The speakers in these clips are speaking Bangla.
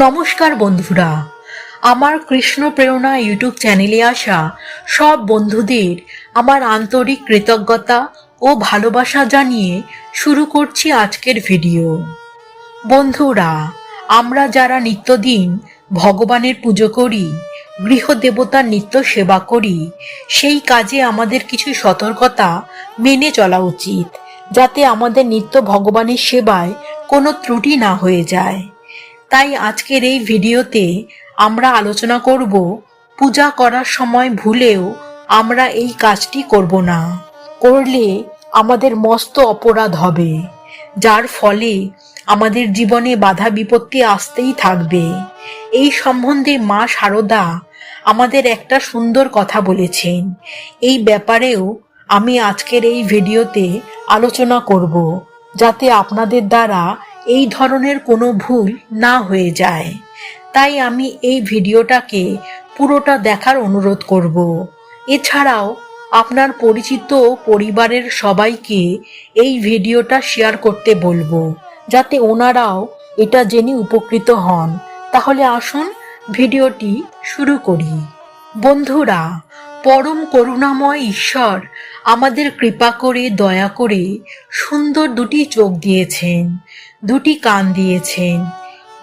নমস্কার বন্ধুরা। আমার কৃষ্ণ প্রেরণা ইউটিউব চ্যানেলে আসা সব বন্ধুদের আমার আন্তরিক কৃতজ্ঞতা ও ভালোবাসা জানিয়ে শুরু করছি আজকের ভিডিও। বন্ধুরা, আমরা যারা নিত্যদিন ভগবানের পুজো করি গৃহদেবতার নিত্য সেবা করি, সেই কাজে আমাদের কিছু সতর্কতা মেনে চলা উচিত, যাতে আমাদের নিত্য ভগবানের সেবায় কোনো ত্রুটি না হয়ে যায়। তাই আজকের এই ভিডিওতে আমরা আলোচনা করব পূজা করার সময় ভুলেও আমরা এই কাজটি করব না। করলে আমাদের মস্ত অপরাধ হবে, যার ফলে আমাদের জীবনে বাধা বিপত্তি আসতেই থাকবে। এই সম্বন্ধে মা শারদা আমাদের একটা সুন্দর কথা বলেছেন। এই ব্যাপারেও আমি আজকের এই ভিডিওতে আলোচনা করব, যাতে আপনাদের দ্বারা এই ধরনের কোনো ভুল না হয়ে যায়। তাই আমি এই ভিডিওটাকে পুরোটা দেখার অনুরোধ করব। এছাড়াও, আপনার পরিচিত পরিবারের সবাইকে এই ভিডিওটা শেয়ার করতে বলব, যাতে ওনারাও এটা জেনে উপকৃত হন। তাহলে আসুন ভিডিওটি শুরু করি। বন্ধুরা, পরম করুণাময় ঈশ্বর আমাদের কৃপা করে, দয়া করে সুন্দর দুটি চোখ দিয়েছেন। দুটি কান দিয়েছেন,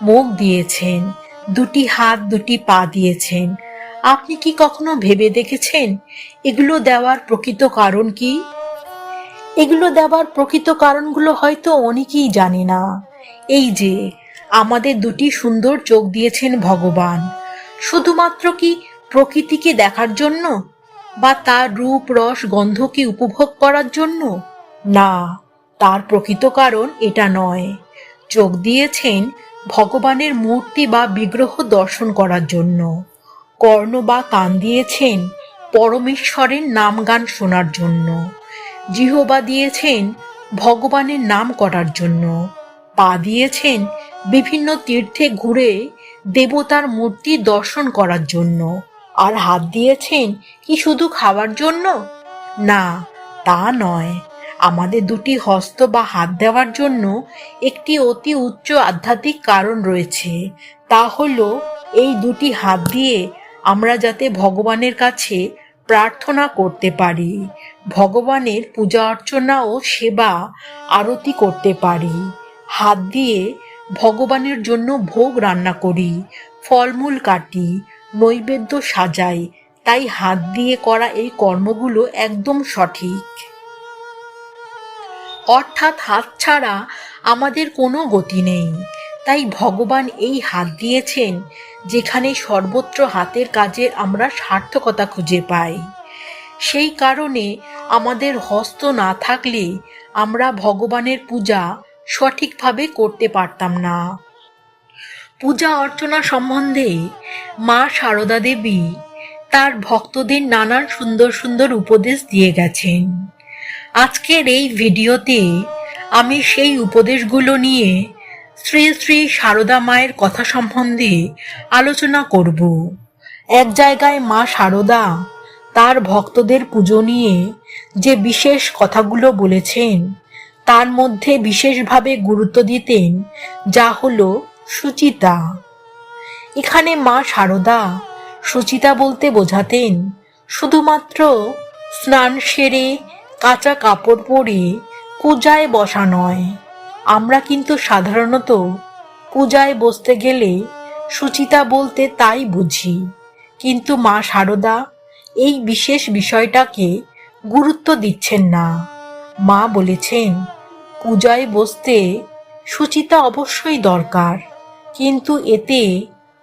মুখ দিয়েছেন, দুটি হাত, দুটি পা দিয়েছেন। আপনি কি কখনো ভেবে দেখেছেন, এগুলো দেওয়ার প্রকৃত কারণ কি? এগুলো দেওয়ার প্রকৃত কারণগুলো হয়তো অনেকেই জানে না। এই যে, আমাদের দুটি সুন্দর চোখ দিয়েছেন ভগবান। শুধুমাত্র কি প্রকৃতিকে দেখার জন্য, বা তার রূপ, রস, গন্ধকে উপভোগ করার জন্য? না, তার প্রকৃত কারণ এটা নয়। চোখ দিয়েছেন ভগবানের মূর্তি বা বিগ্রহ দর্শন করার জন্য। কর্ণ বা কান দিয়েছেন পরমেশ্বরের নাম গান শোনার জন্য। জিহবা দিয়েছেন ভগবানের নাম করার জন্য। পা দিয়েছেন বিভিন্ন তীর্থে ঘুরে দেবতার মূর্তি দর্শন করার জন্য। আর হাত দিয়েছেন কি শুধু খাওয়ার জন্য? না, তা নয়। আমাদের দুটি হস্ত বা হাত দেওয়ার জন্য একটি অতি উচ্চ আধ্যাত্মিক কারণ রয়েছে, তা হল এই দুটি হাত দিয়ে আমরা যাতে ভগবানের কাছে প্রার্থনা করতে পারি, ভগবানের পূজা অর্চনা ও সেবা আরতি করতে পারি, হাত দিয়ে ভগবানের জন্য ভোগ রান্না করি, ফলমূল কাটি, নৈবেদ্য সাজাই, তাই হাত দিয়ে করা এই কর্মগুলো একদম সঠিক। অর্থাৎ হাত ছাড়া আমাদের কোনো গতি নেই। তাই ভগবান এই হাত দিয়েছেন, যেখানে সর্বত্র হাতের কাজের আমরা সার্থকতা খুঁজে পাই। সেই কারণে আমাদের হস্ত না থাকলে আমরা ভগবানের পূজা সঠিকভাবে করতে পারতাম না। পূজা অর্চনা সম্বন্ধে মা সারদা দেবী তার ভক্তদের নানান সুন্দর সুন্দর উপদেশ দিয়ে গেছেন। আজকের এই ভিডিওতে আমি সেই উপদেশগুলো নিয়ে শ্রী শ্রী সারদা মায়ের কথা সম্বন্ধে আলোচনা করব। এক জায়গায় মা সারদা তার ভক্তদের পুজো নিয়ে যে বিশেষ কথাগুলো বলেছেন, তার মধ্যে বিশেষভাবে গুরুত্ব দিতেন, যা হলো সুচিতা। এখানে মা সারদা সুচিতা বলতে বোঝাতেন শুধুমাত্র স্নান সেরে কাঁচা কাপড় পরে পূজায় বসা নয়। আমরা কিন্তু সাধারণত পূজায় বসতে গেলে সুচিতা বলতে তাই বুঝি। কিন্তু মা সারদা এই বিশেষ বিষয়টাকে গুরুত্ব দিচ্ছেন না। মা বলেছেন পূজায় বসতে সুচিতা অবশ্যই দরকার, কিন্তু এতে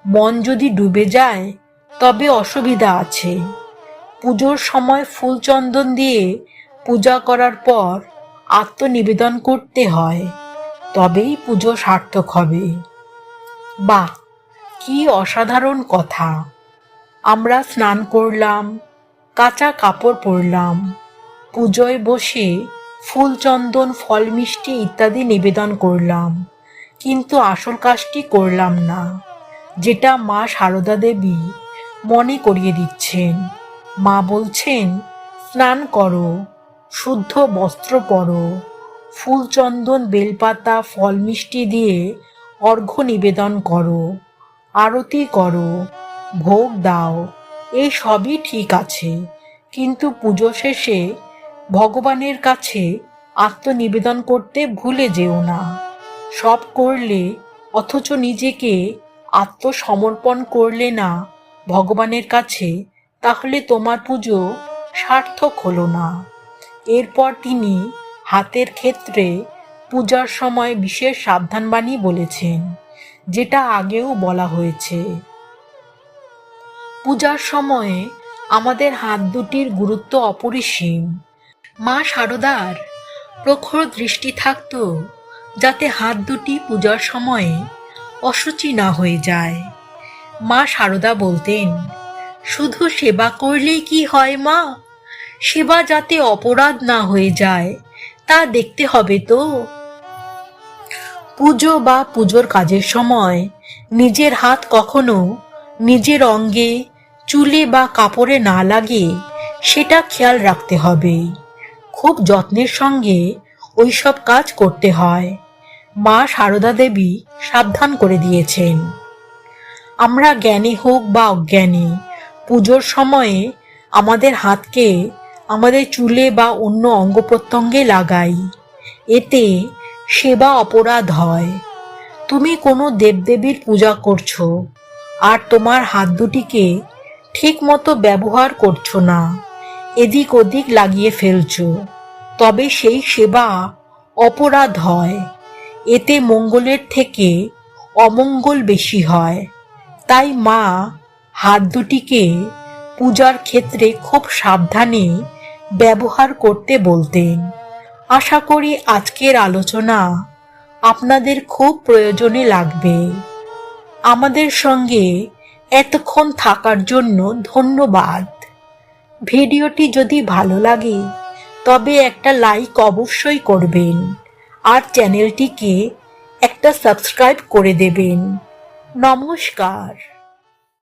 মন যদি ডুবে যায়, তবে অসুবিধা আছে। পুজোর সময় ফুল চন্দন দিয়ে পূজা করার পর আত্মনিবেদন করতে হয়, তবেই পুজো সার্থক হবে। বাহ, কি অসাধারণ কথা। আমরা স্নান করলাম, কাঁচা কাপড় পরলাম, পুজোয় বসে ফুল, চন্দন, ফল, মিষ্টি ইত্যাদি নিবেদন করলাম, কিন্তু আসল কাজটি করলাম না, যেটা মা সারদা দেবী মনে করিয়ে দিচ্ছেন। মা বলছেন, স্নান করো। শুদ্ধ বস্ত্র পরো। ফুলচন্দন, বেলপাতা ফল মিষ্টি দিয়ে অর্ঘ্য নিবেদন করো, আরতি করো, ভোগ দাও এই সবই ঠিক আছে। কিন্তু পুজো শেষে ভগবানের কাছে আত্মনিবেদন করতে ভুলে যেও না। সব করলে অথচ নিজেকে আত্মসমর্পণ করলে না ভগবানের কাছে, তাহলে তোমার পুজো সার্থক হলো না। এরপর তিনি হাতের ক্ষেত্রে পূজার সময় বিশেষ সাবধানবাণী বলেছেন, যেটা আগেও বলা হয়েছে। পূজার সময়ে আমাদের হাত দুটির গুরুত্ব অপরিসীম। মা শারদার প্রখর দৃষ্টি থাকতো যাতে হাত দুটি পূজার সময়ে অসুচি না হয়ে যায়। মা শারদা বলতেন, শুধু সেবা করলেই কি হয় মা? সেবা যাতে অপরাধ না হয়ে যায়, তা দেখতে হবে তো। পুজো বা পুজোর কাজের সময় নিজের হাত কখনো নিজের অঙ্গে চুলে বা কাপড়ে না লাগে সেটা খেয়াল রাখতে হবে। খুব যত্নের সঙ্গে ওইসব কাজ করতে হয়। মা সারদা দেবী সাবধান করে দিয়েছেন। আমরা জ্ঞানী হোক বা অজ্ঞানী, পুজোর সময়ে আমাদের হাতকে আমাদের চুলে বা অন্য অঙ্গ প্রত্যঙ্গে লাগাই। এতে সেবা অপরাধ হয়। তুমি কোনো দেবদেবীর পূজা করছ আর তোমার হাত দুটিকে ঠিক মতো ব্যবহার করছ না। এদিক ওদিক লাগিয়ে ফেলছো। তবে সেই সেবা অপরাধ হয়। এতে মঙ্গলের থেকে অমঙ্গল বেশি হয়। তাই মা হাত দুটিকে পূজার ক্ষেত্রে খুব সাবধানে ব্যবহার করতে বলতেন। আশা করি আজকের আলোচনা আপনাদের খুব প্রয়োজনে লাগবে। আমাদের সঙ্গে এতক্ষণ থাকার জন্য ধন্যবাদ। ভিডিওটি যদি ভালো লাগে, তবে একটা লাইক অবশ্যই করবেন আর চ্যানেলটিকে একটা সাবস্ক্রাইব করে দেবেন। নমস্কার।